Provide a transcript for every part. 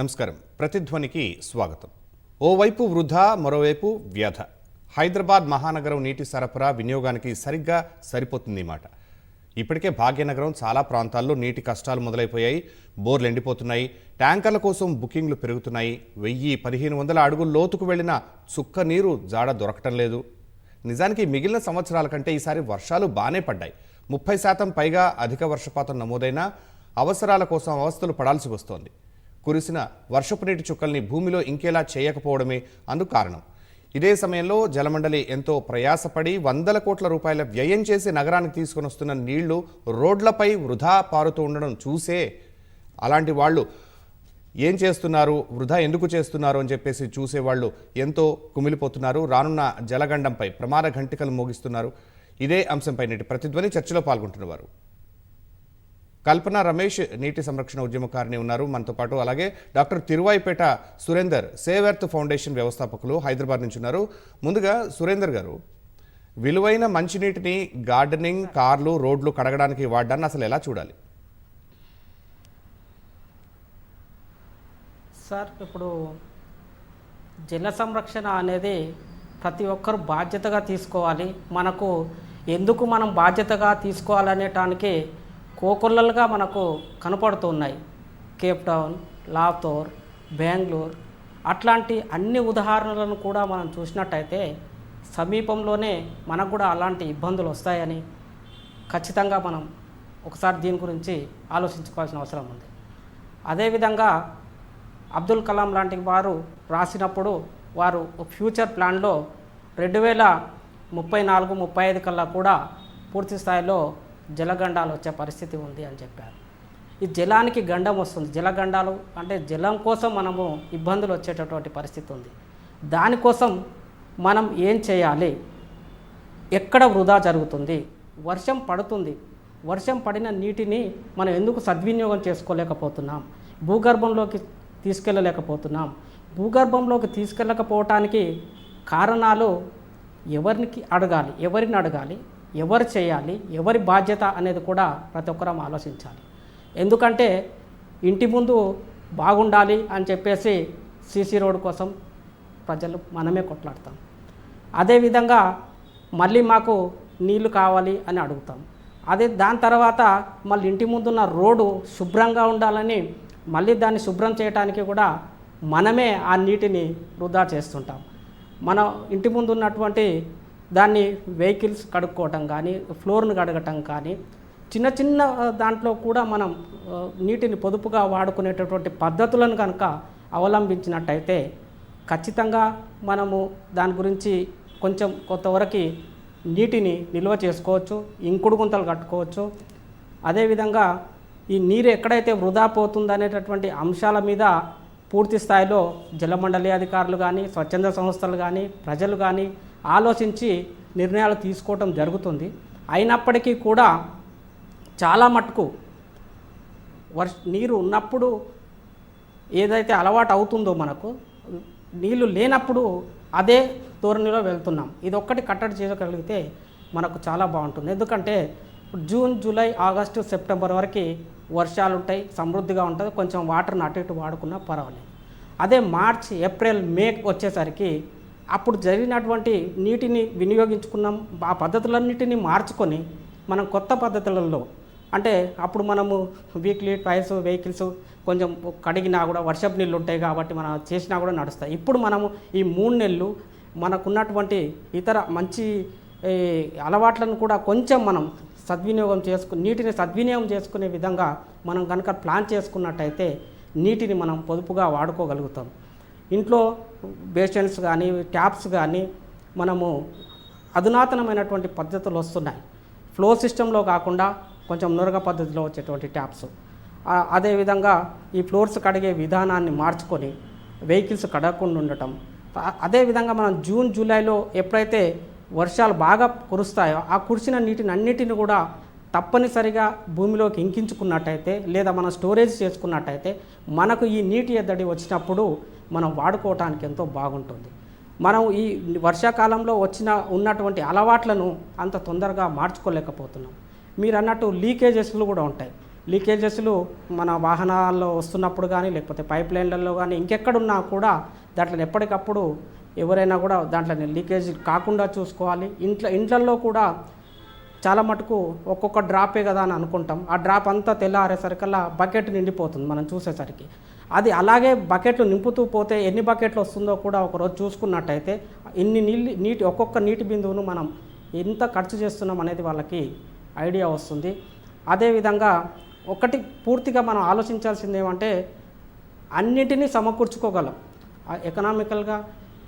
నమస్కారం. ప్రతిధ్వనికి స్వాగతం. ఓవైపు వృధా మరోవైపు వ్యధ. హైదరాబాద్ మహానగరం నీటి సరఫరా వినియోగానికి సరిగ్గా సరిపోతుంది మాట. ఇప్పటికే భాగ్యనగరం చాలా ప్రాంతాల్లో నీటి కష్టాలు మొదలైపోయాయి. బోర్లు ఎండిపోతున్నాయి. ట్యాంకర్ల కోసం బుకింగ్లు పెరుగుతున్నాయి. వెయ్యి పదిహేను వందల అడుగుల లోతుకు వెళ్ళిన చుక్క నీరు జాడ దొరకటం లేదు. నిజానికి మిగిలిన సంవత్సరాల కంటే ఈసారి వర్షాలు బాగానే పడ్డాయి. ముప్పై శాతం పైగా అధిక వర్షపాతం నమోదైనా అవసరాల కోసం అవస్థలు పడాల్సి వస్తోంది. కురిసిన వర్షపు నీటి చుక్కల్ని భూమిలో ఇంకేలా చేయకపోవడమే అందుకు కారణం. ఇదే సమయంలో జలమండలి ఎంతో ప్రయాసపడి వందల కోట్ల రూపాయల వ్యయం చేసి నగరానికి తీసుకొని వస్తున్న నీళ్ళు రోడ్లపై వృధా పారుతూ ఉండడం చూసే అలాంటి వాళ్ళు ఏం చేస్తున్నారు? వృధా ఎందుకు చేస్తున్నారు? అని చెప్పేసి చూసేవాళ్ళు ఎంతో కుమిలిపోతున్నారు. రానున్న జలగండంపై ప్రమాద ఘంటికలు మోగిస్తున్నారు. ఇదే అంశంపై నేటి ప్రతిధ్వని చర్చలో పాల్గొంటున్నవారు. కల్పన రమేష్ నీటి సంరక్షణ ఉద్యమకారిణి ఉన్నారు. మనతో పాటు అలాగే doctor Thiruvaipeta Surender Save Earth Foundation వ్యవస్థాపకులు హైదరాబాద్ నుంచి ఉన్నారు. ముందుగా సురేందర్ గారు విలువైన మంచినీటిని గార్డెనింగ్ కార్లు రోడ్లు కడగడానికి వాడడాన్ని అసలు ఎలా చూడాలి? సార్ ఇప్పుడు జల సంరక్షణ అనేది ప్రతి ఒక్కరు బాధ్యతగా తీసుకోవాలి. మనకు ఎందుకు మనం బాధ్యతగా తీసుకోవాలనేటానికి కోకొల్లలుగా మనకు కనపడుతున్నాయి కేప్ టౌన్ లాతోర్ బెంగళూరు అట్లాంటి అన్ని ఉదాహరణలను కూడా మనం చూసినట్టయితే సమీపంలోనే మనకు కూడా అలాంటి ఇబ్బందులు వస్తాయని ఖచ్చితంగా మనం ఒకసారి దీని గురించి ఆలోచించుకోవాల్సిన అవసరం ఉంది. అదేవిధంగా అబ్దుల్ కలాం లాంటి వారు రాసినప్పుడు వారు ఫ్యూచర్ ప్లాన్లో రెండు వేల ముప్పై నాలుగు ముప్పై ఐదు కల్లా కూడా పూర్తి స్థాయిలో జలగండాలు వచ్చే పరిస్థితి ఉంది అని చెప్పారు. ఈ జలానికి గండం వస్తుంది. జలగండాలు అంటే జలం కోసం మనము ఇబ్బందులు వచ్చేటటువంటి పరిస్థితి ఉంది. దానికోసం మనం ఏం చేయాలి? ఎక్కడ వృధా జరుగుతుంది? వర్షం పడుతుంది. వర్షం పడిన నీటిని మనం ఎందుకు సద్వినియోగం చేసుకోలేకపోతున్నాం? భూగర్భంలోకి తీసుకెళ్ళలేకపోతున్నాం. భూగర్భంలోకి తీసుకెళ్ళకపోవటానికి కారణాలు ఎవరికి అడగాలి? ఎవరిని అడగాలి? ఎవరు చేయాలి ఎవరి బాధ్యత అనేది కూడా ప్రతి ఒక్కరం ఆలోచించాలి. ఎందుకంటే ఇంటి ముందు బాగుండాలి అని చెప్పేసి సీసీ రోడ్ కోసం ప్రజలు మనమే కొట్లాడతాం. అదేవిధంగా మళ్ళీ మాకు నీళ్ళు కావాలి అని అడుగుతాం. అదే దాని తర్వాత మళ్ళీ ఇంటి ముందున్న రోడ్డు శుభ్రంగా ఉండాలని మళ్ళీ దాన్ని శుభ్రం చేయడానికి కూడా మనమే ఆ నీటిని వృధా చేస్తుంటాం. మన ఇంటి ముందు ఉన్నటువంటి దాన్ని వెహికల్స్ కడుక్కోవటం కానీ ఫ్లోర్ను కడగటం కానీ చిన్న చిన్న దాంట్లో కూడా మనం నీటిని పొదుపుగా వాడుకునేటటువంటి పద్ధతులను కనుక అవలంబించినట్టయితే ఖచ్చితంగా మనము దాని గురించి కొంచెం కొంతవరకు నీటిని నిల్వ చేసుకోవచ్చు ఇంకుడు గుంతలు కట్టుకోవచ్చు. అదేవిధంగా ఈ నీరు ఎక్కడైతే వృధా పోతుందనేటటువంటి అంశాల మీద పూర్తి స్థాయిలో జలమండలి అధికారులు కానీ స్వచ్ఛంద సంస్థలు కానీ ప్రజలు కానీ ఆలోచించి నిర్ణయాలు తీసుకోవటం జరుగుతుంది. అయినప్పటికీ కూడా చాలా మటుకు వర్ష నీరు ఉన్నప్పుడు ఏదైతే అలవాటు అవుతుందో మనకు నీళ్ళు లేనప్పుడు అదే ధోరణిలో వెళ్తున్నాం. ఇది ఒక్కటి కట్టడి చేయగలిగితే మనకు చాలా బాగుంటుంది. ఎందుకంటే జూన్ జూలై ఆగస్టు సెప్టెంబర్ వరకు వర్షాలు ఉంటాయి సమృద్ధిగా ఉంటుంది. కొంచెం వాటర్ని అటు ఇటు వాడుకున్నా పర్వాలేదు. అదే మార్చ్ ఏప్రిల్ మే వచ్చేసరికి అప్పుడు జరిగినటువంటి నీటిని వినియోగించుకున్నాం. ఆ పద్ధతులన్నిటిని మార్చుకొని మనం కొత్త పద్ధతులలో అంటే అప్పుడు మనము వీక్లీ ట్వైస్ వెహికల్స్ కొంచెం కడిగినా కూడా వర్షపు నీళ్ళు ఉంటాయి కాబట్టి మనం చేసినా కూడా నడుస్తాయి. ఇప్పుడు మనము ఈ మూడు నెలలు మనకున్నటువంటి ఇతర మంచి అలవాట్లను కూడా కొంచెం మనం సద్వినియోగం చేసుకు నీటిని సద్వినియోగం చేసుకునే విధంగా మనం కనుక ప్లాన్ చేసుకున్నట్టయితే నీటిని మనం పొదుపుగా వాడుకోగలుగుతాం. ఇంట్లో బేషన్స్ కానీ ట్యాప్స్ కానీ మనము అధునాతనమైనటువంటి పద్ధతులు వస్తున్నాయి. ఫ్లో సిస్టంలో కాకుండా కొంచెం నురగ పద్ధతిలో వచ్చేటువంటి ట్యాప్స్ అదేవిధంగా ఈ ఫ్లోర్స్ కడిగే విధానాన్ని మార్చుకొని వెహికల్స్ కడగకుండా ఉండటం. అదేవిధంగా మనం జూన్ జూలైలో ఎప్పుడైతే వర్షాలు బాగా కురుస్తాయో ఆ కురిసిన నీటిని అన్నిటిని కూడా తప్పనిసరిగా భూమిలోకి ఇంకించుకున్నట్టయితే లేదా మనం స్టోరేజ్ చేసుకున్నట్టయితే మనకు ఈ నీటి ఎద్దడి వచ్చినప్పుడు మనం వాడుకోవటానికి ఎంతో బాగుంటుంది. మనం ఈ వర్షాకాలంలో వచ్చిన ఉన్నటువంటి అలవాట్లను అంత తొందరగా మార్చుకోలేకపోతున్నాం. మీరు అన్నట్టు లీకేజెస్లు కూడా ఉంటాయి. లీకేజెస్లు మన వాహనాల్లో వస్తున్నప్పుడు కానీ లేకపోతే పైప్ లైన్లలో కానీ ఇంకెక్కడున్నా కూడా దాంట్లో ఎప్పటికప్పుడు ఎవరైనా కూడా దాంట్లో లీకేజ్ కాకుండా చూసుకోవాలి. ఇంట్లో ఇంట్లల్లో కూడా చాలా మటుకు ఒక్కొక్క డ్రాపే కదా అని అనుకుంటాం. ఆ డ్రాప్ అంతా తెల్లారేసరికల్లా బకెట్ నిండిపోతుంది మనం చూసేసరికి. అది అలాగే బకెట్లు నింపుతూ పోతే ఎన్ని బకెట్లు వస్తుందో కూడా ఒకరోజు చూసుకున్నట్టయితే ఇన్ని నీళ్ళు నీటి ఒక్కొక్క నీటి బిందువును మనం ఎంత ఖర్చు చేస్తున్నాం అనేది వాళ్ళకి ఐడియా వస్తుంది. అదేవిధంగా ఒకటి పూర్తిగా మనం ఆలోచించాల్సింది ఏమంటే అన్నిటినీ సమకూర్చుకోగలం. ఎకనామికల్గా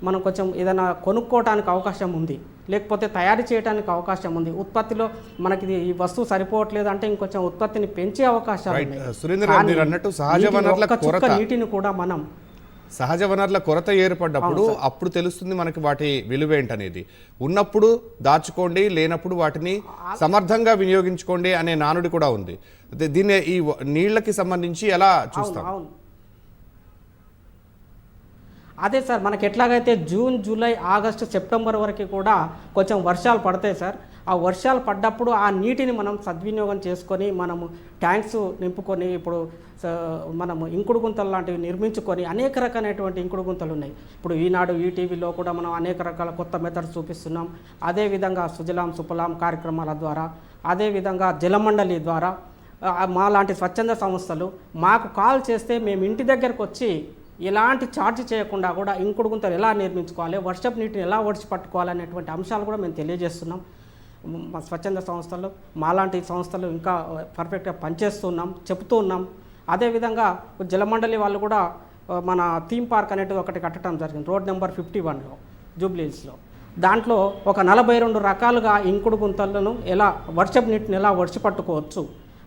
మనం కొంచెం ఏదైనా కొనుక్కోవడానికి అవకాశం ఉంది. లేకపోతే తయారు చేయడానికి అవకాశం ఉంది. ఉత్పత్తిలో మనకి ఈ వస్తువు సరిపోవట్లేదు అంటే ఇంకొంచెం ఉత్పత్తిని పెంచే అవకాశాలు అన్నట్టు సహజ వనరుల కొరత. నీటిని కూడా మనం సహజ వనరుల కొరత ఏర్పడ్డప్పుడు అప్పుడు తెలుస్తుంది మనకి వాటి విలువ ఏంటనేది. ఉన్నప్పుడు దాచుకోండి లేనప్పుడు వాటిని సమర్థంగా వినియోగించుకోండి అనే నానుడి కూడా ఉంది. దీన్ని ఈ నీళ్ళకి సంబంధించి ఎలా చూస్తాం? అదే సార్ మనకి ఎట్లాగైతే జూన్ జూలై ఆగస్టు సెప్టెంబర్ వరకు కూడా కొంచెం వర్షాలు పడతాయి సార్. ఆ వర్షాలు పడ్డప్పుడు ఆ నీటిని మనం సద్వినియోగం చేసుకొని మనము ట్యాంక్స్ నింపుకొని ఇప్పుడు స- మనము ఇంకుడు గుంతలు లాంటివి నిర్మించుకొని అనేక రకమైనటువంటి ఇంకుడు గుంతలు ఉన్నాయి. ఇప్పుడు ఈనాడు ఈటీవీలో కూడా మనం అనేక రకాల కొత్త మెథడ్స్ చూపిస్తున్నాం. అదేవిధంగా సుజలాం సుఫలాం కార్యక్రమాల ద్వారా అదేవిధంగా జలమండలి ద్వారా మా లాంటి స్వచ్ఛంద సంస్థలు మాకు కాల్ చేస్తే మేము ఇంటి దగ్గరకు వచ్చి ఎలాంటి ఛార్జ్ చేయకుండా కూడా ఇంకుడు గుంతలు ఎలా నిర్మించుకోవాలి వర్షపు నీటిని ఎలా ఒడిచి పట్టుకోవాలి అనేటువంటి అంశాలు కూడా మేము తెలియజేస్తున్నాం. మా స్వచ్ఛంద సంస్థలు మాలాంటి సంస్థలు ఇంకా పర్ఫెక్ట్గా పనిచేస్తున్నాం చెప్తూ ఉన్నాం. అదేవిధంగా జలమండలి వాళ్ళు కూడా మన థీమ్ పార్క్ అనేది ఒకటి కట్టడం జరిగింది రోడ్ నెంబర్ ఫిఫ్టీ వన్లో జూబ్లీహిల్స్లో. దాంట్లో ఒక నలభై రెండు రకాలుగా ఇంకుడు గుంతలను ఎలా వర్షపు నీటిని ఎలా ఒడిచి పట్టుకోవచ్చు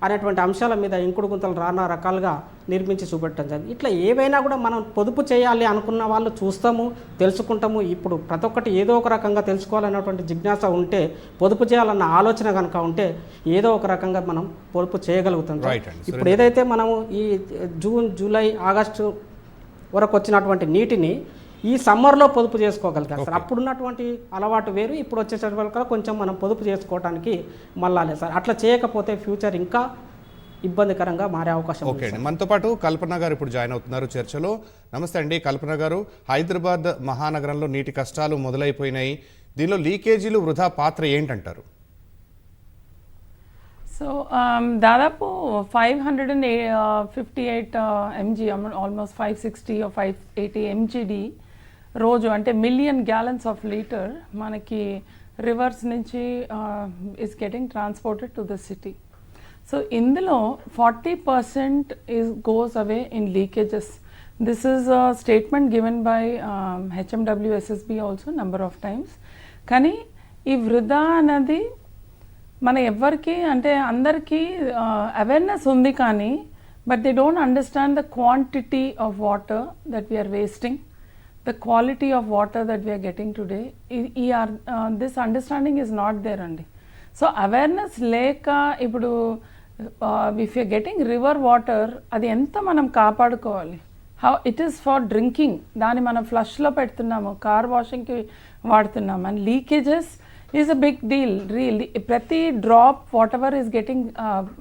అనేటువంటి అంశాల మీద ఇంకుడు గుంతలు రానా రకాలుగా నిర్మించి చూపెట్టడం జరిగింది. ఇట్లా ఏవైనా కూడా మనం పొదుపు చేయాలి అనుకున్న వాళ్ళు చూస్తాము తెలుసుకుంటాము. ఇప్పుడు ప్రతి ఒక్కటి ఏదో ఒక రకంగా తెలుసుకోవాలన్నటువంటి జిజ్ఞాస ఉంటే పొదుపు చేయాలన్న ఆలోచన కనుక ఉంటే ఏదో ఒక రకంగా మనం పొదుపు చేయగలుగుతాం. ఇప్పుడు ఏదైతే మనము ఈ జూన్ జూలై ఆగస్టు వరకు వచ్చినటువంటి నీటిని ఈ సమ్మర్లో పొదుపు చేసుకోగలుగుతాం. సార్ అప్పుడున్నటువంటి అలవాటు వేరు ఇప్పుడు వచ్చేసరికి కొంచెం మనం పొదుపు చేసుకోవడానికి మళ్ళాలి సార్. అట్లా చేయకపోతే ఫ్యూచర్ ఇంకా ఇబ్బందికరంగా మారే అవకాశం ఉంది ఓకే అండి. మనతో పాటు కల్పన గారు ఇప్పుడు జాయిన్ అవుతున్నారు చర్చలో. నమస్తే అండి కల్పన గారు. హైదరాబాద్ మహానగరంలో నీటి కష్టాలు మొదలైపోయినాయి. దీనిలో లీకేజీలు వృధా పాత్ర ఏంటంటారు? సో దాదాపు five hundred and fifty eight MG almost five sixty five eighty MGD రోజు అంటే మిలియన్ గ్యాలన్స్ ఆఫ్ లీటర్ మనకి రివర్స్ నుంచి is getting transported to the city so ఇందులో forty percent is goes away in leakages this is statement given by HMWSSB also number of times కానీ ఈ వృధా అనేది మన ఎవ్వరికి అంటే అందరికీ అవేర్నెస్ ఉంది కానీ but they don't understand the quantity of water that we are wasting the quality of water that we are getting today ఈ are this understanding is not there అండి సో అవేర్నెస్ లేక ఇప్పుడు if you getting river water అది ఎంత మనం కాపాడుకోవాలి? How it is for drinking దాన్ని మనం ఫ్లష్లో పెడుతున్నాము కార్ వాషింగ్కి వాడుతున్నాం and leakages is a big deal real ప్రతి drop whatever is getting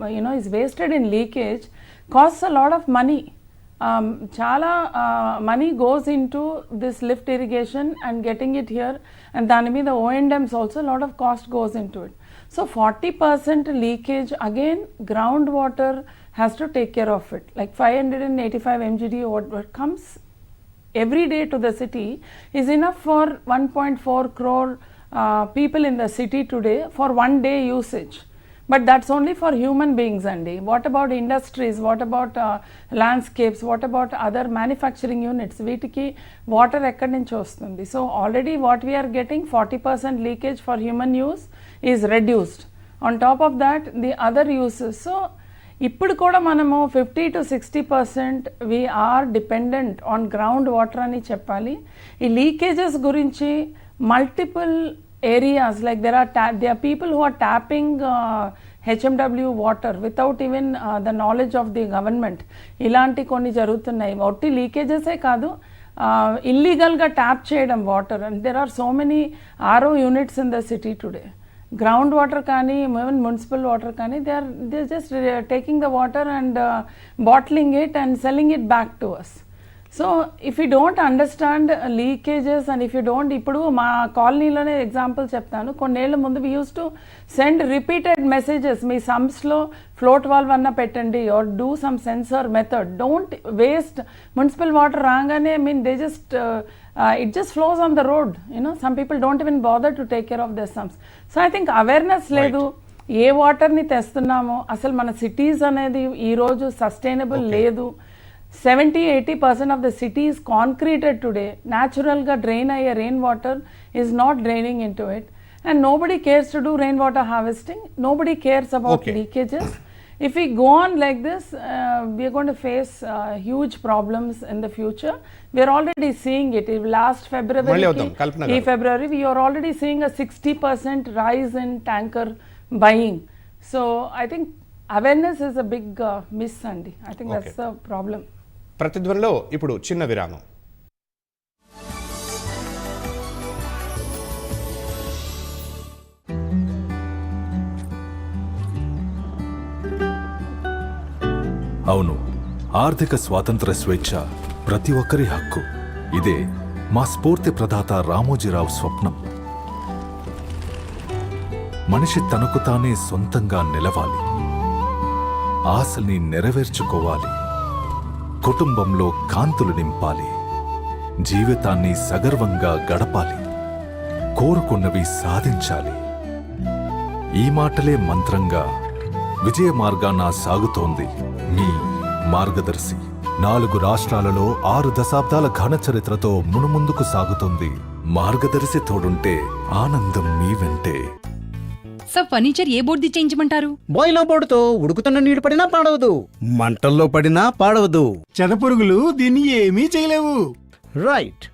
you know is wasted in leakage cost a lot of money um, చాలా money goes into this lift irrigation and getting it here and దాని మీద O and Ms also lot of cost goes into it so forty percent leakage again ground water has to take care of it like five hundred and eighty five MGD what comes every day to the city is enough for 1.4 crore uh, people in the city today for one day usage. But that's only for human beings అండి. What about industries what about landscapes what about other manufacturing units వీటికి water ఎక్కడి నుంచి వస్తుంది? So already what we are getting forty percent leakage for human use is reduced on top of that the other uses so ఇప్పుడు కూడా మనము fifty to sixty percent we are dependent on ground water అని చెప్పాలి. ఈ leakages గురించి multiple areas like there are ట్యా they are people who are tapping HMW water without even the knowledge of the government ఇలాంటి కొన్ని జరుగుతున్నాయి. ఒట్టి లీకేజెసే కాదు. ఇల్లీగల్గా ట్యాప్ చేయడం water and there are so many RO units in the city today ground water కానీ even municipal water కానీ they are they just taking the water and bottling it and selling it back to us so if you don't understand leakages and if you don't ఇప్పుడు మా కాలనీలోనే example చెప్తాను. కొన్నేళ్ళ ముందు we use to send repeated messages మీ సమ్స్లో float valve అన్న పెట్టండి or do some sensor method don't waste municipal water రాగానే mean they just it just flows on the road you know some people don't even bother to take care of the sumps so I think awareness లేదు. ఏ వాటర్ని తెస్తున్నామో అసలు మన cities అనేది ఈరోజు sustainable లేదు. Seventy eighty percent of the cities concreted today న్యాచురల్గా drain అయ్యే rain water is not draining into it and nobody cares to do rain water harvesting nobody cares about Okay. leakages. If we go on like this, uh, we are going to face uh, huge problems in the future. We are already seeing it. If last February, మళ్ళీ వద్దాం, కల్పన ఈ గారు. February, we are already seeing a 60% rise in tanker buying. So I think awareness is a big uh, miss, Andy. I think that's Okay. the problem. ప్రతిధ్వనిలో ఇప్పుడు చిన్న విరామం. అవును ఆర్థిక స్వాతంత్ర స్వేచ్ఛ ప్రతి ఒక్కరి హక్కు. ఇదే మా స్ఫూర్తి ప్రదాత రామోజీరావు స్వప్నం. మనిషి తనకు తానే సొంతంగా నిలవాలి. ఆశల్ని నెరవేర్చుకోవాలి. కుటుంబంలో కాంతులు నింపాలి. జీవితాన్ని సగర్వంగా గడపాలి. కోరుకున్నవి సాధించాలి. ఈ మాటలే మంత్రంగా విజయ మార్గాన సాగుతోంది మీ మార్గదర్శి. నాలుగు రాష్ట్రాలలో ఆరు దశాబ్దాల ఘన చరిత్రతో మునుముందుకు సాగుతోంది మార్గదర్శి తోడుంటే ఆనందం మీ వెంటే. సార్ ఫర్నిచర్ ఏ బోర్డు చేయించమంటారు? బాయిలర్ బోర్డుతో ఉడుకుతున్న నీడు పడినా పాడవదు. మంటల్లో పడినా పాడవదు. చెదపురుగులు దీన్ని ఏమీ చేయలేవు. రైట్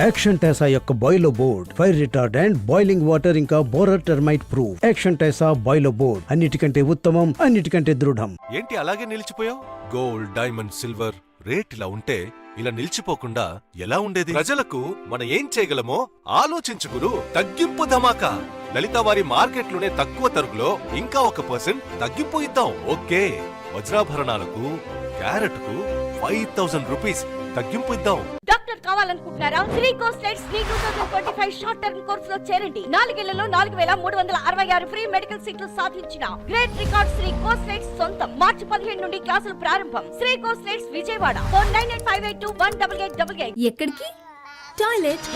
యాక్షన్ టైసా యొక్క Boilo board fire retardant boiling water ఇంకా borer termite proof Action Tesa Boilo board అన్నిటికంటే ఉత్తమం అన్నిటికంటే దృఢం. ఏంటి అలాగే నిలిచిపోయావు? గోల్డ్ డైమండ్ సిల్వర్ రేట్ ఇలా ఉంటే ఇలా నిలిచిపోకుండా ఎలా ఉండేది? ప్రజలకు మనం ఏం చేయగలమో ఆలోచించుకురు తగ్గింపు ధమాకా. లలిత వారి మార్కెట్లోనే తక్కువ తరుగులో ఇంకా ఒక పర్సెంట్ తగ్గింపు ఇద్దాం ఓకే. వజ్రాభరణాలకు క్యారెట్కు ఫైవ్ థౌసండ్ రూపీస్ తగ్గింపు ఇద్దాం doctor కావాలనుకుంటున్నారా? Sri Koslet Sri two thousand twenty five short term కోర్స్లో చేరండి. నాలుగేళ్ళలో నాలుగు వేల మూడు వందల అరవై ఆరు ఫ్రీ మెడికల్ సీట్లు సాధించిన గ్రేట్ రికార్డ్ శ్రీ కోస్లెట్స్ సొంతం. మార్చి పదిహేను నుండి క్లాసులు ప్రారంభం. Sri Koslets Vijayawada. Four nine eight five eight two one double eight double eight. ఎక్కడికి? టాయిలెట్.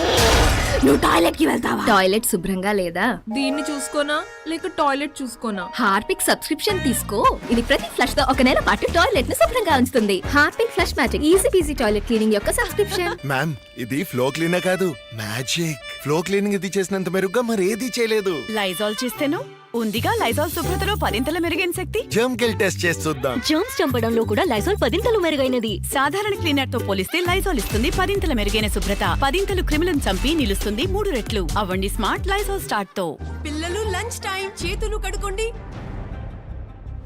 నువ్వు టాయిలెట్కి వెళ్తావా? టాయిలెట్ శుభ్రంగా లేదా? దీన్ని చూసుకోనా? లేక టాయిలెట్ చూసుకోనా? హార్పిక్ సబ్స్క్రిప్షన్ తీసుకో. ఇది ప్రతి ఫ్లష్తో ఒక నెల పాటు టాయిలెట్ను శుభ్రంగా ఉంచుతుంది. Harpic flush magic. Easy peasy toilet cleaning యొక్క సబ్స్క్రిప్షన్. మ్యామ్ ఇది ఫ్లో క్లీనర్ కాదు. మ్యాజిక్. ఫ్లో క్లీనింగ్ ఇది చేసినంత మెరుగ్గా మరేది చేయలేదు. లైజాల్ చేస్తేను? ఉందిగా లైజాల్ శుభ్రతలో పదింతల మెరుగైన శక్తి? జర్మ్ కిల్ టెస్ట్ చేసి చూద్దాం. జర్మ్స్ చంపడంలో కూడా లైజాల్ పదింతలు మెరుగైనది. సాధారణ క్లీనర్తో పోలిస్తే లైజాల్ ఇస్తుంది పదింతల మెరుగైన శుభ్రత. పదింతలు క్రిములను చంపి నిలుస్తుంది మూడు రెట్లు. అవ్వండి స్మార్ట్ లైజాల్ స్టార్ట్తో పిల్లలు లంచ్ టైం చేతులు కడుకోండి.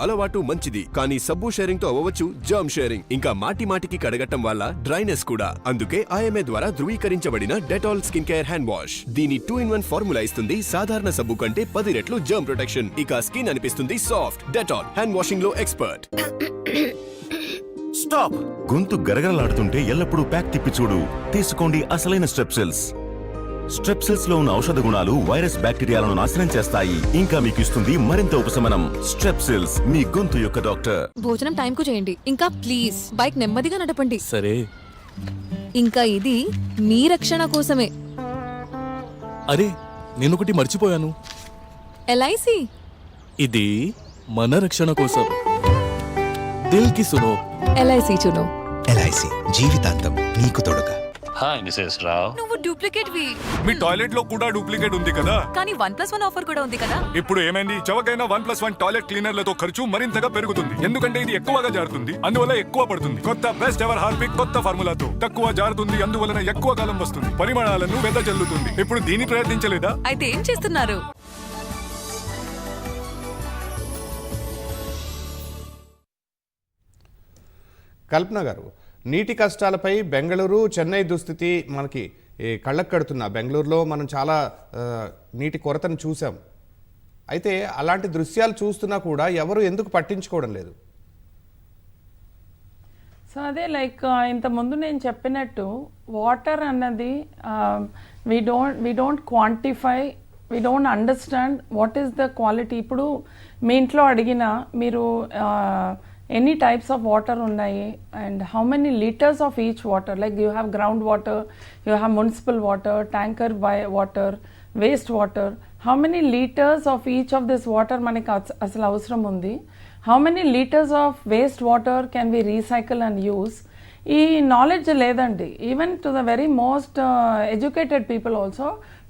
అలవాటు మంచిది కానీ సబ్బు షేరింగ్తో అవ్వవచ్చు జర్మ్ షేరింగ్ ఇంకా మాటి మాటికి కడగటం వల్ల డ్రైనెస్ కూడా. అందుకే ఐఎంఏ ద్వారా ధృవీకరించబడిన Dettol skin care hand wash దీని టూ ఇన్ వన్ ఫార్ములా ఇస్తుంది సాధారణ సబ్బు కంటే పది రెట్లు జర్మ్ ప్రొటెక్షన్ ఇక స్కిన్ అనిపిస్తుంది సాఫ్ట్ డెటాల్ హ్యాండ్ వాషింగ్లో ఎక్స్పర్ట్ స్టాప్ గొంతు గరగరలాడుతుంటే ఎల్లప్పుడూ ప్యాక్ తిప్పి చూడు. తీసుకోండి అసలైన స్టెప్సెల్స్ స్ట్రెప్సిల్స్లో ఉన్న ఔషధ గుణాలు వైరస్ బ్యాక్టీరియాలను నాశనం చేస్తాయి. ఇంకా మీకు ఇస్తుంది మరింత ఉపశమనం. స్ట్రెప్సిల్స్ మీ గొంతు యొక్క డాక్టర్. భోజనం టైం కు చేయండి. ఇంకా ప్లీజ్ బైక్ నెమ్మదిగా నడపండి. సరే. ఇంకా ఇది మీ రక్షణ కోసమే. అరే నేనొకటి మర్చిపోయాను. ఎల్ఐసి ఇది మన రక్షణ కోసం. దిల్కి సునో. ఎల్ఐసి చునో ఎల్ఐసి జీవితాంతం నీకు తోడుగా. హాయ్ మిసెస్ రావ్ నువ్వు డూప్లికేట్ వి మీ టాయిలెట్లో కూడా డూప్లికేట్ ఉంది కదా? కానీ వన్ ప్లస్ వన్ ఆఫర్ కూడా ఉంది కదా? ఇప్పుడు ఏమైంది? చవకైన వన్ ప్లస్ వన్ టాయిలెట్ క్లీనర్లతో ఖర్చు మరింతగా పెరుగుతుంది. ఎందుకంటే ఇది ఎక్కువగా జారుతుంది. అందువల్ల ఎక్కువ పడుతుంది. కొత్త బెస్ట్ ఎవర్ హార్పిక్ కొత్త ఫార్ములాతో తక్కువ జారుతుంది అందువలన ఎక్కువ కాలం వస్తుంది. పరిమాణాలను వెదజల్లుతుంది ఇప్పుడు దీన్ని ప్రయత్నించలేదా? అయితే ఏం చేస్తున్నారు? కల్పన గారు నీటి కష్టాలపై బెంగళూరు చెన్నై దుస్థితి మనకి కళ్ళకు కడుతున్నా. బెంగళూరులో మనం చాలా నీటి కొరతను చూసాం అయితే అలాంటి దృశ్యాలు చూస్తున్నా కూడా ఎవరు ఎందుకు పట్టించుకోవడం లేదు? సో అదే లైక్ ఇంతకుముందు నేను చెప్పినట్టు వాటర్ అన్నది we don't we don't quantify we don't understand what is the quality ఇప్పుడు మీ ఇంట్లో అడిగిన మీరు ఎనీ టైప్స్ ఆఫ్ వాటర్ ఉన్నాయి and how many litres of each water like you have ground water you have municipal water tanker buy water waste water how many litres of each of this water మనకి అస- అసలు అవసరం ఉంది how many litres of waste water can we recycle and use ఈ knowledge లేదండి even to the very most educated people also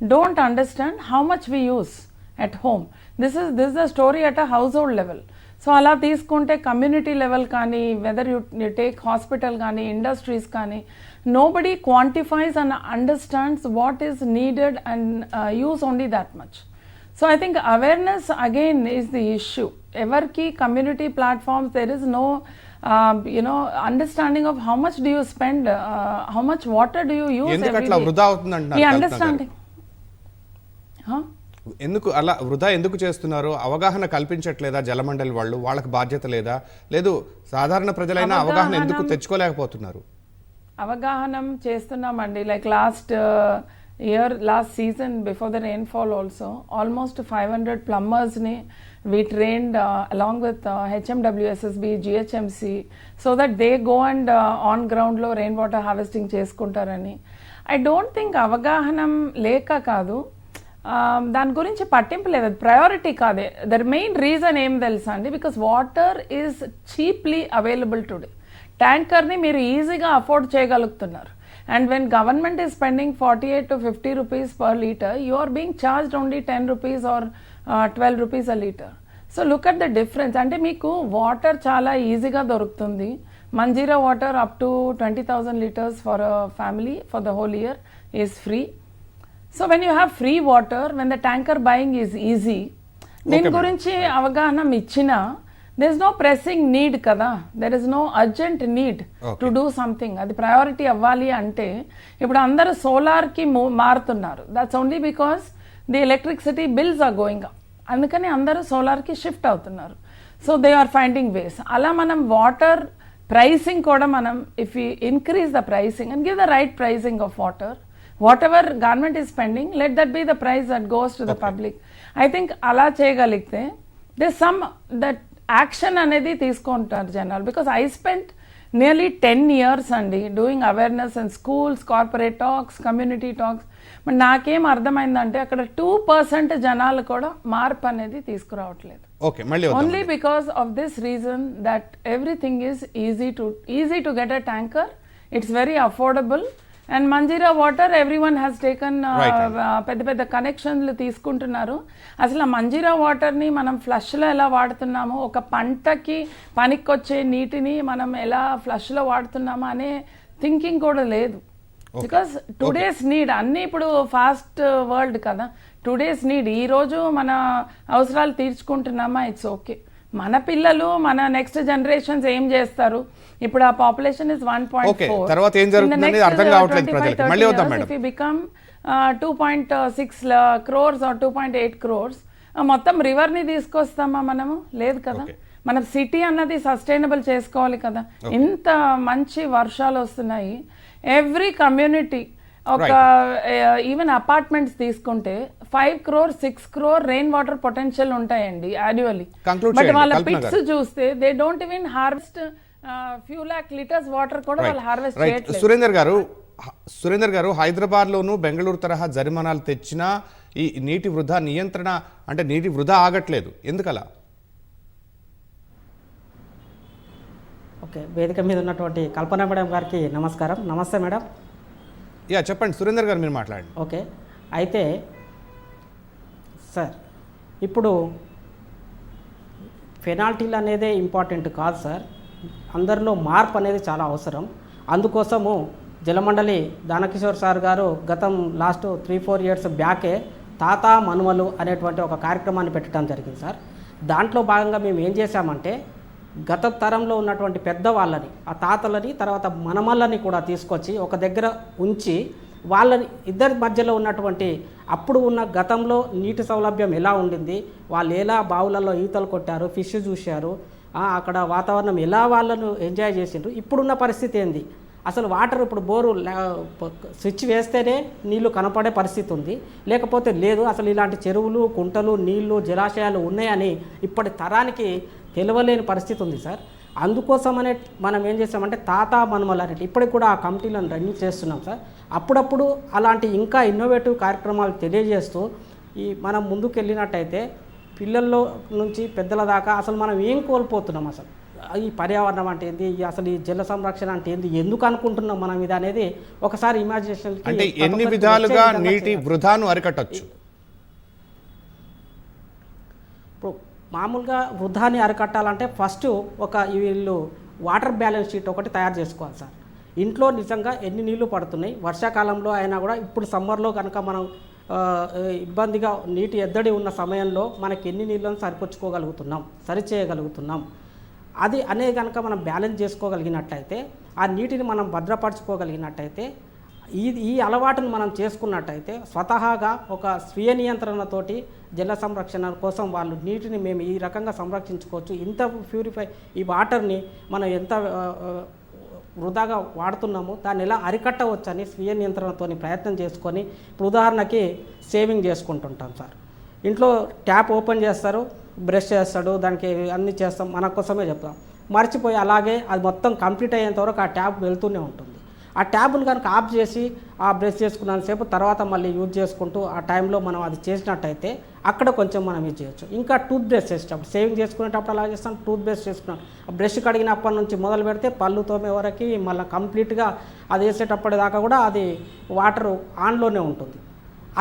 don't understand how much we use at home this is this the story at a household level So అలా తీసుకుంటే community level కానీ whether you you take hospital కానీ industries కానీ nobody quantifies and understands what is needed and use only that much so I think awareness again is the issue ఎవరికి community platforms there is no you know understanding of how much do you spend how much water do you use? Understanding ఎందుకు అలా వృధా ఎందుకు చేస్తున్నారు అవగాహన కల్పించట్లేదా జలమండలి వాళ్ళు? వాళ్ళకి బాధ్యత లేదా? లేదు సాధారణ ప్రజలైన అవగాహన ఎందుకు తెచ్చుకోలేకపోతున్నారు? అవగాహనం చేస్తున్నామండి. Like last year last season before the rainfall also almost five hundred ప్లంబర్స్ని we trained along with HMWSSB GHMC so that they go and on గ్రౌండ్లో రెయిన్ వాటర్ హార్వెస్టింగ్ చేసుకుంటారని. ఐ డోంట్ థింక్ అవగాహనం లేక కాదు. దాని గురించి పట్టింపు లేదు. అది ప్రయారిటీ కాదే. దర్ మెయిన్ రీజన్ ఏం తెలుసా అండి? Because water is cheaply available today ట్యాంకర్ని మీరు ఈజీగా అఫోర్డ్ చేయగలుగుతున్నారు. And when government is spending forty eight to fifty rupees per litre you are being charged only ten rupees or twelve rupees a litre so look at the difference అంటే మీకు water చాలా ఈజీగా దొరుకుతుంది. Manjira water up to twenty thousand litres for family for the whole year is free so when you have free water when the tanker buying is easy దీని గురించి అవగాహన ఇచ్చినా there is no pressing need కదా there is no urgent need to do something అది priority అవ్వాలి అంటే ఇప్పుడు అందరూ సోలార్కి మారుతున్నారు. That's only because the electricity bills are going up అందుకని అందరూ సోలార్కి షిఫ్ట్ అవుతున్నారు. So they are finding ways అలా మనం వాటర్ ప్రైసింగ్ కూడా మనం if you increase the pricing and give the right pricing of water whatever government is spending let that be the price that goes to the public I think అలా చేయగలిగితే they some that action అనేది తీసుకుంటారు జనాలు. Because I spend nearly ten years అండి doing awareness and schools corporate talks community talks మరి నాకేం అర్థమైందంటే అక్కడ టూ పర్సెంట్ జనాలు కూడా మార్పు అనేది తీసుకురావట్లేదు. Only because of this reason that everything is easy to easy to get a tanker. It's very affordable. And Manjira water everyone has taken. పెద్ద పెద్ద కనెక్షన్లు తీసుకుంటున్నారు. అసలు ఆ మంజీరా వాటర్ని మనం ఫ్లష్లో ఎలా వాడుతున్నామో ఒక పంటకి పనికొచ్చే నీటిని మనం ఎలా ఫ్లష్లో వాడుతున్నామా అనే థింకింగ్ కూడా లేదు. బికాస్ టుడేస్ నీడ్ అన్నీ ఇప్పుడు ఫాస్ట్ వరల్డ్ కదా. టుడేస్ నీడ్ ఈ రోజు మన అవసరాలు తీర్చుకుంటున్నామా? ఇట్స్ ఓకే మన పిల్లలు మన నెక్స్ట్ జనరేషన్స్ ఏం చేస్తారు? ఇప్పుడు ఆ పాపులేషన్ ఇస్ వన్ Okay, తర్వాత ఏం అర్థం కావట్లేదు ప్రజలకి. మళ్ళీ వద్దాం madam. Become two point six crores or two point eight crores మొత్తం రివర్ని తీసుకొస్తామా మనము? లేదు కదా. మనం సిటీ అన్నది సస్టైనబుల్ చేసుకోవాలి కదా. ఇంత మంచి వర్షాలు వస్తున్నాయి. ఎవ్రీ కమ్యూనిటీ ఒక ఈవెన్ అపార్ట్మెంట్స్ తీసుకుంటే five crore six crore rain water potential ఉంటాయండి యాన్యువల్లీ బట్ వాళ్ళ పిట్స్. చూస్తే they don't even harvest few lakh litres water కూడా వాళ్ళు హార్వెస్ట్ రైట్ చేయట్లేదు. సురేందర్ గారు సురేందర్ గారు హైదరాబాద్లోను బెంగళూరు తరహా జరిమానాలు తెచ్చినా ఈ నీటి వృధా నియంత్రణ అంటే నీటి వృధా ఆగట్లేదు. ఎందుకలా? ఓకే వేదిక మీద ఉన్నటువంటి కల్పన మేడం గారికి నమస్కారం. నమస్తే మేడం. యా చెప్పండి. సురేందర్ గారు మీరు మాట్లాడండి. ఓకే. అయితే సార్ ఇప్పుడు పెనాల్టీలు అనేదే ఇంపార్టెంట్ కాదు సార్. అందరిలో మార్పు అనేది చాలా అవసరం. అందుకోసము జలమండలి దానకిషోర్ సార్ గారు గతం లాస్ట్ త్రీ ఫోర్ ఇయర్స్ బ్యాకే తాత మనుమలు అనేటువంటి ఒక కార్యక్రమాన్ని పెట్టడం జరిగింది సార్. దాంట్లో భాగంగా మేము ఏం చేశామంటే గత తరంలో ఉన్నటువంటి పెద్దవాళ్ళని ఆ తాతలని తర్వాత మనమల్లని కూడా తీసుకొచ్చి ఒక దగ్గర ఉంచి వాళ్ళని ఇద్దరి మధ్యలో ఉన్నటువంటి అప్పుడు ఉన్న గతంలో నీటి సౌలభ్యం ఎలా ఉండింది వాళ్ళు ఎలా బావులలో ఈతలు కొట్టారు ఫిష్ చూశారు అక్కడ వాతావరణం ఎలా వాళ్ళను ఎంజాయ్ చేసిండ్రు? ఇప్పుడున్న పరిస్థితి ఏంది? అసలు వాటర్ ఇప్పుడు బోరు స్విచ్ వేస్తేనే నీళ్ళు కనపడే పరిస్థితి ఉంది. లేకపోతే లేదు అసలు ఇలాంటి చెరువులు కుంటలు నీళ్ళు జలాశయాలు ఉన్నాయని ఇప్పటి తరానికి తెలవలేని పరిస్థితి ఉంది సార్. అందుకోసమనే మనం ఏం చేస్తామంటే తాత మనుమలారెడ్డి ఇప్పటికి కూడా ఆ కమిటీలను రన్నింగ్ చేస్తున్నాం సార్. అప్పుడప్పుడు అలాంటి ఇంకా ఇన్నోవేటివ్ కార్యక్రమాలు తెలియజేస్తూ ఈ మనం ముందుకు వెళ్ళినట్టయితే పిల్లల్లో నుంచి పెద్దల దాకా అసలు మనం ఏం కోల్పోతున్నాం అసలు? ఈ పర్యావరణం అంటే ఏంది? అసలు ఈ జల సంరక్షణ అంటే ఏంది? ఎందుకు అనుకుంటున్నాం మనం ఇది అనేది ఒకసారి ఇమాజినేషన్ అంటే ఎన్ని విధాలుగా నీటి వృధాను అరికట్టొచ్చు? ఇప్పుడు మామూలుగా వృధాన్ని అరికట్టాలంటే ఫస్ట్ ఒక వీళ్ళు వాటర్ బ్యాలెన్స్ షీట్ ఒకటి తయారు చేసుకోవాలి సార్. ఇంట్లో నిజంగా ఎన్ని నీళ్ళు పడుతున్నాయి? వర్షాకాలంలో అయినా కూడా ఇప్పుడు సమ్మర్లో కనుక మనం ఇబ్బందిగా నీటి ఎద్దడి ఉన్న సమయంలో మనకి ఎన్ని నీళ్ళను సరిపుచ్చుకోగలుగుతున్నాం సరిచేయగలుగుతున్నాం. అది అనే కనుక మనం బ్యాలెన్స్ చేసుకోగలిగినట్టయితే ఆ నీటిని మనం భద్రపరచుకోగలిగినట్టయితే ఈ ఈ అలవాటును మనం చేసుకున్నట్టయితే స్వతహాగా ఒక స్వీయ నియంత్రణతోటి జల సంరక్షణ కోసం వాళ్ళు నీటిని మేము ఈ రకంగా సంరక్షించుకోవచ్చు. ఇంత ప్యూరిఫై ఈ వాటర్ని మనం ఎంత వృధాగా వాడుతున్నాము. దాన్ని ఎలా అరికట్టవచ్చని స్వీయ నియంత్రణతో ప్రయత్నం చేసుకొని ఇప్పుడు ఉదాహరణకి సేవింగ్ చేసుకుంటుంటాం సార్. ఇంట్లో ట్యాప్ ఓపెన్ చేస్తారు బ్రష్ చేస్తాడు దానికి అన్ని చేస్తాం మన కోసమే చెప్తాం. మర్చిపోయి అలాగే అది మొత్తం కంప్లీట్ అయ్యేంత వరకు ఆ ట్యాప్ వెళ్తూనే ఉంటుంది. ఆ ట్యాబ్ను కనుక ఆఫ్ చేసి ఆ బ్రష్ చేసుకున్నంతసేపు తర్వాత మళ్ళీ యూజ్ చేసుకుంటూ ఆ టైంలో మనం అది చేసినట్టయితే అక్కడ కొంచెం మనం యూజ్ చేయొచ్చు. ఇంకా టూత్ బ్రష్ చేసేటప్పుడు సేవింగ్ చేసుకునేటప్పుడు అలా చేస్తాం టూత్ బ్రష్ చేసుకున్నాం బ్రష్ కడిగినప్పటి నుంచి మొదలు పెడితే పళ్ళు తోమే వరకు మళ్ళీ కంప్లీట్గా అది వేసేటప్పటి దాకా కూడా అది వాటర్ ఆన్లోనే ఉంటుంది.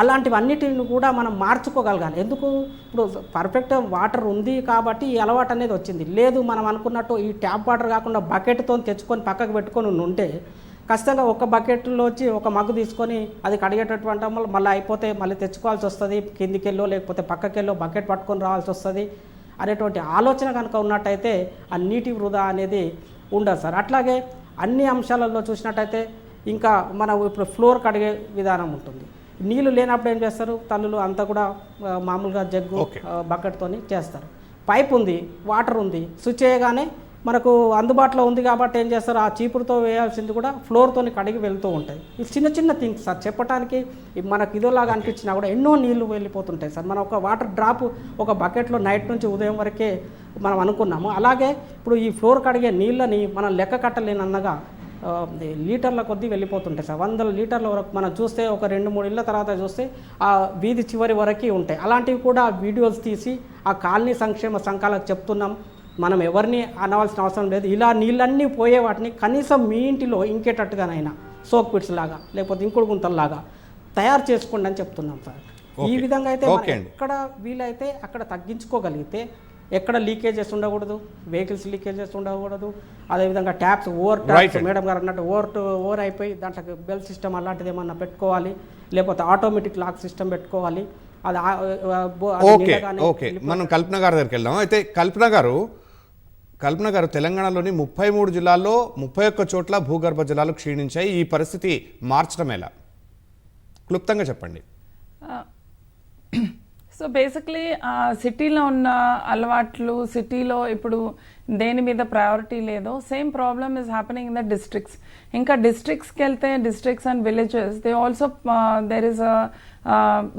అలాంటివన్నిటిని కూడా మనం మార్చుకోగలగాలి. ఎందుకు? ఇప్పుడు పర్ఫెక్ట్ వాటర్ ఉంది కాబట్టి ఈ అలవాటు అనేది వచ్చింది. లేదు మనం అనుకున్నట్టు ఈ ట్యాప్ వాటర్ కాకుండా బకెట్తో తెచ్చుకొని పక్కకు పెట్టుకొని ఉంటే ఖచ్చితంగా ఒక బకెట్లో వచ్చి ఒక మగ్గు తీసుకొని అది కడిగేటటువంటి వల్ల మళ్ళీ అయిపోతే మళ్ళీ తెచ్చుకోవాల్సి వస్తుంది కిందికెళ్ళో లేకపోతే పక్కకెళ్ళో బకెట్ పట్టుకొని రావాల్సి వస్తుంది అనేటువంటి ఆలోచన కనుక ఉన్నట్టయితే ఆ నీటి వృధా అనేది ఉండదు సార్. అట్లాగే అన్ని అంశాలలో చూసినట్టయితే ఇంకా మనం ఇప్పుడు ఫ్లోర్ కడిగే విధానం ఉంటుంది. నీళ్ళు లేనప్పుడు ఏం చేస్తారు? తల్లులు అంతా కూడా మామూలుగా జగ్గు. బకెట్తోని చేస్తారు. పైప్ ఉంది వాటర్ ఉంది స్విచ్ చేయగానే మనకు అందుబాటులో ఉంది కాబట్టి ఏం చేస్తారు? ఆ చీపురుతో వేయాల్సింది కూడా ఫ్లోర్తోని కడిగి వెళ్తూ ఉంటాయి. ఇది చిన్న చిన్న థింగ్స్ సార్. చెప్పడానికి మనకు ఇదోలాగా అనిపించినా కూడా ఎన్నో నీళ్ళు వెళ్ళిపోతుంటాయి సార్. మనం ఒక వాటర్ డ్రాప్ ఒక బకెట్లో నైట్ నుంచి ఉదయం వరకే మనం అనుకున్నాము. అలాగే ఇప్పుడు ఈ ఫ్లోర్ కడిగే నీళ్ళని మనం లెక్క కట్టలేనన్నగా లీటర్ల కొద్దీ వెళ్ళిపోతుంటాయి సార్. వందల లీటర్ల వరకు మనం చూస్తే ఒక రెండు మూడు ఇళ్ళ తర్వాత చూస్తే ఆ వీధి చివరి వరకు ఉంటాయి. అలాంటివి కూడా వీడియోస్ తీసి ఆ కాలనీ సంక్షేమ సంఘాలకు చెప్తున్నాం. మనం ఎవరిని అనవలసిన అవసరం లేదు. ఇలా నీళ్ళన్నీ పోయే వాటిని కనీసం మీ ఇంటిలో ఇంకేటట్టుగానైనా సోక్ పిట్స్ లాగా లేకపోతే ఇంకుడు గుంతల్లాగా తయారు చేసుకోండి అని చెప్తున్నాం సార్. ఈ. విధంగా అయితే. ఎక్కడ వీలైతే అక్కడ తగ్గించుకోగలిగితే ఎక్కడ లీకేజెస్ ఉండకూడదు. వెహికల్స్ లీకేజెస్ ఉండకూడదు. అదేవిధంగా ట్యాప్స్ ఓవర్ ట్యాప్స్. మేడం గారు అన్నట్టు ఓవర్ టు ఓవర్ అయిపోయి దాంట్లో బెల్ సిస్టమ్ అలాంటిది ఏమన్నా పెట్టుకోవాలి. లేకపోతే ఆటోమేటిక్ లాక్ సిస్టమ్ పెట్టుకోవాలి. అది ఓకే. ఓకే. మనం కల్పన గారి దగ్గరికి వెళ్దాం. అయితే కల్పన గారు కల్పన గారు తెలంగాణలోని ముప్పై మూడు జిల్లాల్లో ముప్పై ఒక్క చోట్ల భూగర్భ జలాలు క్షీణించాయి. ఈ పరిస్థితి మార్చడం ఎలా క్లుప్తంగా చెప్పండి. సో బేసిక్లీ సిటీలో ఉన్న అలవాట్లు సిటీలో ఇప్పుడు దేని మీద ప్రయారిటీ లేదో same problem is happening in the districts ఇంకా డిస్ట్రిక్ట్స్కి వెళ్తే districts and villages they also there is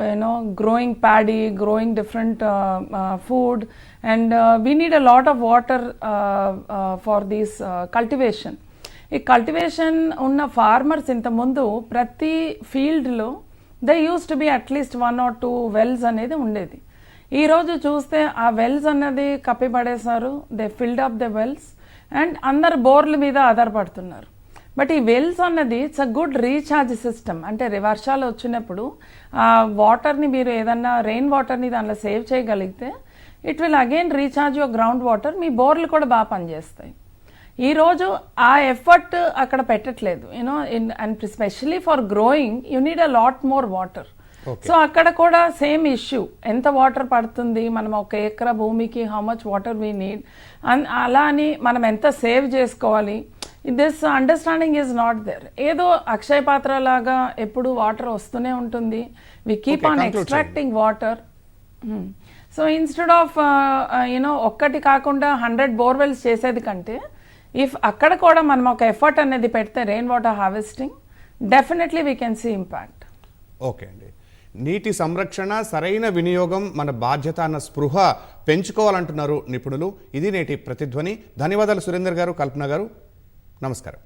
you know growing paddy growing different food and we need a lot of water for these cultivation ఈ cultivation ఉన్న farmers ఇంతకుముందు ప్రతి ఫీల్డ్లో they use to be at least one or two wells అనేది ఉండేది. ఈరోజు చూస్తే ఆ వెల్స్ అన్నది కప్పిపడేశారు they filled up the wells and అందరు బోర్ల మీద ఆధారపడుతున్నారు. బట్ ఈ వెల్స్ అన్నది it's a good recharge system అంటే వర్షాలు వచ్చినప్పుడు ఆ వాటర్ని మీరు ఏదన్నా రెయిన్ వాటర్ని దానిలో సేవ్ చేయగలిగితే it will again recharge your ground water మీ బోర్లు కూడా బాగా పనిచేస్తాయి. ఈ రోజు ఆ ఎఫర్ట్ అక్కడ పెట్టట్లేదు. You know in and specially for growing you need a lot more water so అక్కడ కూడా సేమ్ ఇష్యూ ఎంత వాటర్ పడుతుంది? మనం ఒక ఎకరా భూమికి how much water we need అలా అని మనం ఎంత సేవ్ చేసుకోవాలి? This understanding is not there ఏదో అక్షయ పాత్ర లాగా ఎప్పుడు వాటర్ వస్తూనే ఉంటుంది. We keep on extracting water so instead of you know ఒక్కటి కాకుండా హండ్రెడ్ బోర్వెల్స్ చేసేది కంటే ఇఫ్ అక్కడ కూడా మనం ఒక ఎఫర్ట్ అనేది పెడితే rain water harvesting definitely we can see impact okay అండి. నీటి సంరక్షణ సరైన వినియోగం మన బాధ్యత అన్న స్పృహ పెంచుకోవాలంటున్నారు నిపుణులు. ఇది నేటి ప్రతిధ్వని. ధన్యవాదాలు సురేందర్ గారు కల్పన గారు. నమస్కారం.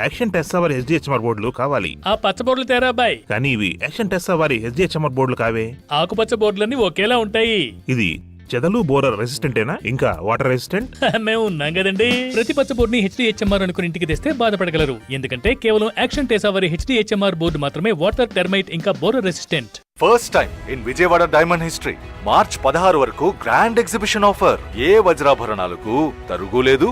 యాక్షన్ టెస్సా వారి హెచ్డిహెచ్ఎంఆర్ బోర్డులు కావాలి. ఆ పచ్చ బోర్డులు తేరా అబ్బాయి. కానీ ఇవి యాక్షన్ టెస్సా వారి హెచ్డిహెచ్ఎంఆర్ బోర్డులు కావే. ఆకుపచ్చ బోర్డులన్నీ ఒకేలా ఉంటాయి. ఇది చెదలు బోరర్ రెసిస్టెంటేనా? ఇంకా వాటర్ రెసిస్టెంట్? మేము ఉన్నాం కదండి. ప్రతి పచ్చ బోర్డుని హెచ్డిహెచ్ఎంఆర్ అనుకుని ఇంటికి తెస్తే బాధపడగలరు. ఎందుకంటే కేవలం యాక్షన్ టేసా వారి హెచ్డిహెచ్ఎంఆర్ బోర్డు మాత్రమే వాటర్ టెర్మైట్ ఇంకా borer resistant. First time in Vijayawada diamond history March పదహారు వరకు గ్రాండ్ ఎగ్జిబిషన్ ఆఫర్ ఏ వజ్రాభరణాలకు తరుగు లేదు.